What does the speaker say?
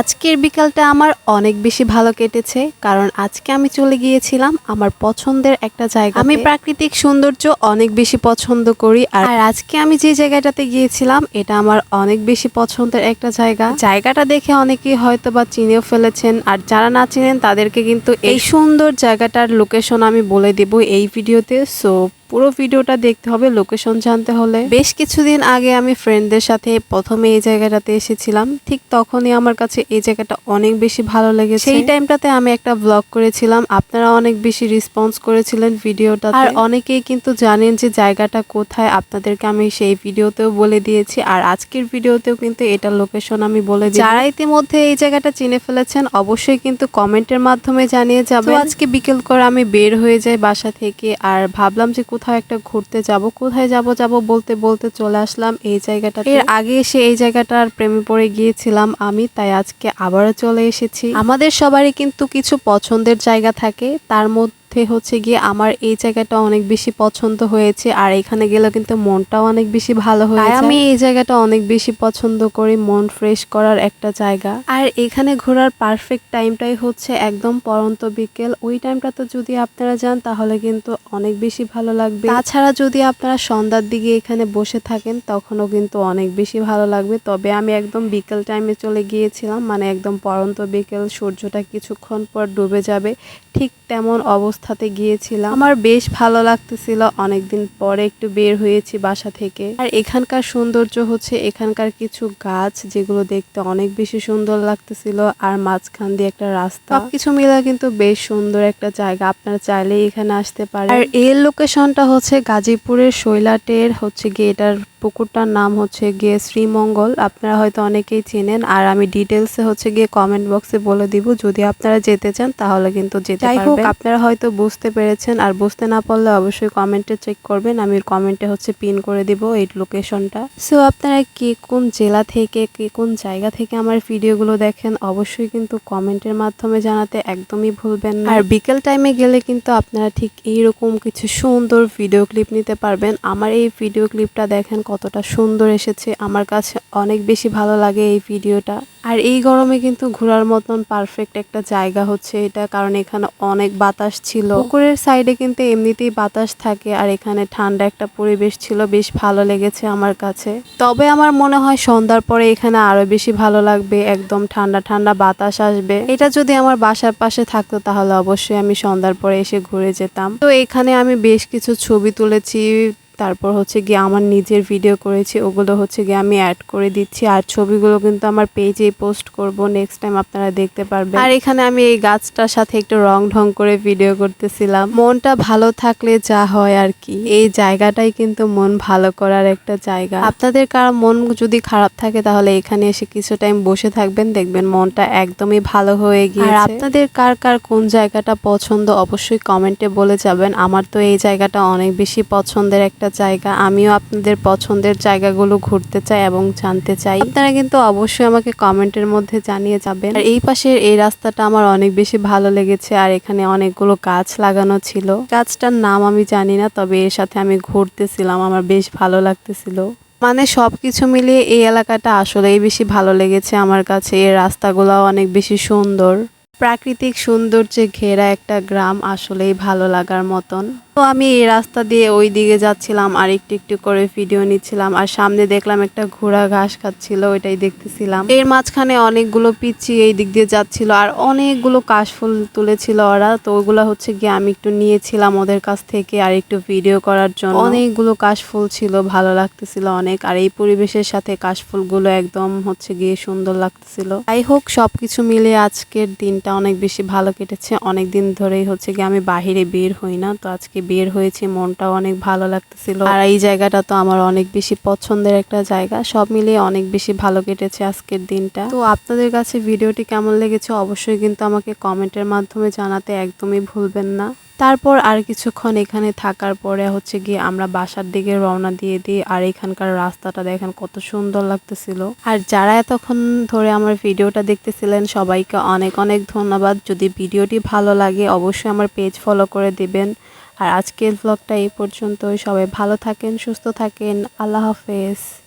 আজকের বিকালটা আমার অনেক বেশি ভালো কেটেছে, কারণ আজকে আমি চলে গিয়েছিলাম আমার পছন্দের একটা জায়গা আমি প্রাকৃতিক সৌন্দর্য অনেক বেশি পছন্দ করি, আর আজকে আমি যে জায়গাটাতে গিয়েছিলাম, এটা আমার অনেক বেশি পছন্দের একটা জায়গা। জায়গাটা দেখে অনেকেই হয়তো বা চিনেও ফেলেছেন, আর যারা না চিনেন তাদেরকে কিন্তু এই সুন্দর জায়গাটার লোকেশন আমি বলে দিব এই ভিডিওতে সো পুরো ভিডিওটা দেখতে হবে লোকেশন জানতে হলে। বেশ কিছুদিন আগে আমি ফ্রেন্ডদের সাথে প্রথমে এই জায়গাটাতে এসেছিলাম। ঠিক তখনই আমার কাছে এই জায়গাটা অনেক বেশি ভালো লেগেছে। সেই টাইমটাতে আমি একটা ব্লগ করেছিলাম। আপনারা অনেক বেশি রেসপন্স করেছিলেন ভিডিওটা আর অনেকেই কিন্তু জানেন যে জায়গাটা কোথায় আপনাদেরকে আমি সেই ভিডিওতেও বলে দিয়েছি। আর আজকের ভিডিওতেও কিন্তু এটা লোকেশন আমি বলে দিই যারা ইতিমধ্যে এই জায়গাটা চিনে ফেলেছেন অবশ্যই কিন্তু কমেন্টের মাধ্যমে জানিয়ে যাবে আজকে বিকেল করে আমি বের হয়ে যাই বাসা থেকে আর ভাবলাম যে কোথাও একটা ঘুরতে যাব, কোথায় যাব যাব বলতে বলতে চলে আসলাম। এই জায়গাটা এর আগে এসে এই জায়গাটার প্রেমে পড়ে গিয়েছিলাম আমি, তাই আজকে আবারও চলে এসেছি। আমাদের সবারই কিন্তু কিছু পছন্দের জায়গা থাকে, তার মধ্যে হচ্ছে গিয়ে আমার এই জায়গাটা অনেক বেশি পছন্দ হয়েছে আর এখানে গেলে কিন্তু মনটাও অনেক বেশি ভালো হয়েছে। আমি এই জায়গাটা অনেক বেশি পছন্দ করি মন ফ্রেশ করার একটা জায়গা। আর এখানে ঘোরার পারফেক্ট টাইমটাই হচ্ছে একদম পরন্ত বিকেল। ওই টাইমটাতে যদি আপনারা যান তাহলে কিন্তু অনেক বেশি ভালো লাগবে। তাছাড়া যদি আপনারা সন্ধ্যার দিকে এখানে বসে থাকেন তখনও কিন্তু অনেক বেশি ভালো লাগবে। তবে আমি একদম বিকেল টাইমে চলে গিয়েছিলাম মানে একদম পরন্ত বিকেল সূর্যটা কিছুক্ষণ পর ডুবে যাবে। ঠিক তেমন অবস্থাতে গিয়েছিলাম। আমার বেশ ভালো লাগতেছিল। অনেকদিন পরে একটু বের হয়েছি বাসা থেকে। আর এখানকার সৌন্দর্য হচ্ছে এখানকার কিছু গাছ, যেগুলো দেখতে অনেক বেশি সুন্দর লাগতেছিল। আর মাঝখান দিয়ে একটা রাস্তা। সবকিছু মিলে কিন্তু বেশ সুন্দর একটা জায়গা। আপনারা চাইলেই এখানে আসতে পারেন। আর এর লোকেশনটা হচ্ছে গাজীপুরের শৈলাটের হচ্ছে গিয়ে এটার পুকুরটার নাম হচ্ছে গিয়ে শ্রীমঙ্গল। আপনারা হয়তো অনেকেই চেনেন আর আমি ডিটেলসে হচ্ছে গিয়ে কমেন্ট বক্সে বলে দিব। যদি আপনারা যেতে চান তাহলে কিন্তু যেতে হোক আপনারা হয়তো বুঝতে পেরেছেন আর বুঝতে না পারলে অবশ্যই কমেন্টে চেক করবেন। আমি কমেন্টে হচ্ছে পিন করে দিব এই লোকেশনটা সো আপনারা কে কোন জেলা থেকে কে কোন জায়গা থেকে আমার ভিডিওগুলো দেখেন অবশ্যই কিন্তু কমেন্টের মাধ্যমে জানাতে একদমই ভুলবেন না। আর বিকেল টাইমে গেলে কিন্তু আপনারা ঠিক এইরকম কিছু সুন্দর ভিডিও ক্লিপ নিতে পারবেন। আমার এই ভিডিও ক্লিপটা দেখেন কতটা সুন্দর এসেছে। আমার কাছে অনেক বেশি ভালো লাগে এই ভিডিওটা। আর এই গরমে কিন্তু ঘোরার মতন পারফেক্ট একটা জায়গা হচ্ছে এটা, কারণ এখানে অনেক বাতাস ছিল। পুকুরের সাইডে কিন্তু এমনিতেই বাতাস থাকে, আর এখানে ঠান্ডা একটা পরিবেশ ছিল, বেশ ভালো লেগেছে আমার কাছে। তবে আমার মনে হয় সন্ধ্যার পরে এখানে আরও বেশি ভালো লাগবে, একদম ঠান্ডা ঠান্ডা বাতাস আসবে। এটা যদি আমার বাসার পাশে থাকতো তাহলে অবশ্যই আমি সন্ধ্যার পরে এসে ঘুরে যেতাম। তো এখানে আমি বেশ কিছু ছবি তুলেছি তারপর হচ্ছে গিয়ে আমার নিজের ভিডিও করেছি ওগুলো হচ্ছে গিয়ে আমি অ্যাড করে দিচ্ছি। আর ছবিগুলো কিন্তু আমার পেজে পোস্ট করব নেক্সট টাইম আপনারা দেখতে পারবেন। আর এখানে আমি এই গাছটার সাথে একটু রং ঢং করে ভিডিও করতেছিলাম। মনটা ভালো থাকলে যা হয় আর কি। এই জায়গাটাই কিন্তু মন ভালো করার একটা জায়গা। আপনাদের কার মন যদি খারাপ থাকে তাহলে এখানে এসে কিছু টাইম বসে থাকবেন দেখবেন মনটা একদমই ভালো হয়ে গিয়ে আর আপনাদের কার কার কোন জায়গাটা পছন্দ অবশ্যই কমেন্টে বলে যাবেন। আমার তো এই জায়গাটা অনেক বেশি পছন্দের একটা জায়গা, আমিও আপনাদের পছন্দের জায়গাগুলো ঘুরতে চাই এবং জানতে চাই। আপনারা কিন্তু অবশ্যই আমাকে কমেন্টের মধ্যে জানিয়ে যাবেন। আর এই পাশের এই রাস্তাটা আমার অনেক বেশি ভালো লেগেছে আর এখানে অনেকগুলো গাছ লাগানো ছিল। গাছটার নাম আমি জানি না, তবে এর সাথে আমি ঘুরতেছিলাম, আমার বেশ ভালো লাগতেছিল। মানে সব কিছু মিলিয়ে এই এলাকাটা আসলেই বেশি ভালো লেগেছে আমার কাছে। এর রাস্তাগুলো অনেক বেশি সুন্দর। প্রাকৃতিক সৌন্দর্যে ঘেরা একটা গ্রাম আসলেই ভালো লাগার মতন। তো আমি এই রাস্তা দিয়ে ওই দিকে যাচ্ছিলাম আর একটু একটু করে ভিডিও নিচ্ছিলাম, আর সামনে দেখলাম একটা ঘোড়া ঘাস খাচ্ছিল, ওইটাই দেখতেছিলাম। এর মাঝখানে অনেকগুলো পিচ্ছি এই দিক দিয়ে যাচ্ছিল, আর অনেকগুলো কাশফুল তুলেছিল ওরা, তো ওগুলো হচ্ছে গিয়ে আমি একটু নিয়েছিলাম ওদের কাছ থেকে, আর একটু ভিডিও করার জন্য। অনেকগুলো কাশফুল ছিল, ভালো লাগতেছিল অনেক, আর এই পরিবেশের সাথে কাশফুলগুলো একদম হচ্ছে গিয়ে সুন্দর লাগতেছিল। যাই হোক, সবকিছু মিলে আজকের দিনটা অনেক বেশি ভালো কেটেছে অনেক দিন ধরেই হচ্ছে গিয়ে আমি বাহিরে বের হই না, তো আজকে বের হয়েছি, মনটাও অনেক ভালো লাগতেছিল। আর এই জায়গাটা তো আমার অনেক বেশি পছন্দের একটা জায়গা। সব মিলিয়ে অনেক বেশি ভালো কেটেছে আজকের দিনটা। তো আপনাদের কাছে ভিডিওটি কেমন লেগেছে অবশ্যই কিন্তু আমাকে কমেন্টের মাধ্যমে জানাতে একদমই ভুলবেন না। তারপর আর কিছুক্ষণ এখানে থাকার পরে হচ্ছে গিয়ে আমরা বাসার দিকে রওনা দিয়ে দিই। আর এখানকার রাস্তাটা দেখেন কত সুন্দর লাগতেছিল। আর যারা এতক্ষণ ধরে আমার ভিডিওটা দেখতেছিলেন, সবাইকে অনেক অনেক ধন্যবাদ। যদি ভিডিওটি ভালো লাগে, অবশ্যই আমার পেজ ফলো করে দিবেন। আর আজকের ব্লগটা এই পর্যন্তই। সবাই ভালো থাকেন সুস্থ থাকেন। আল্লাহ হাফেজ।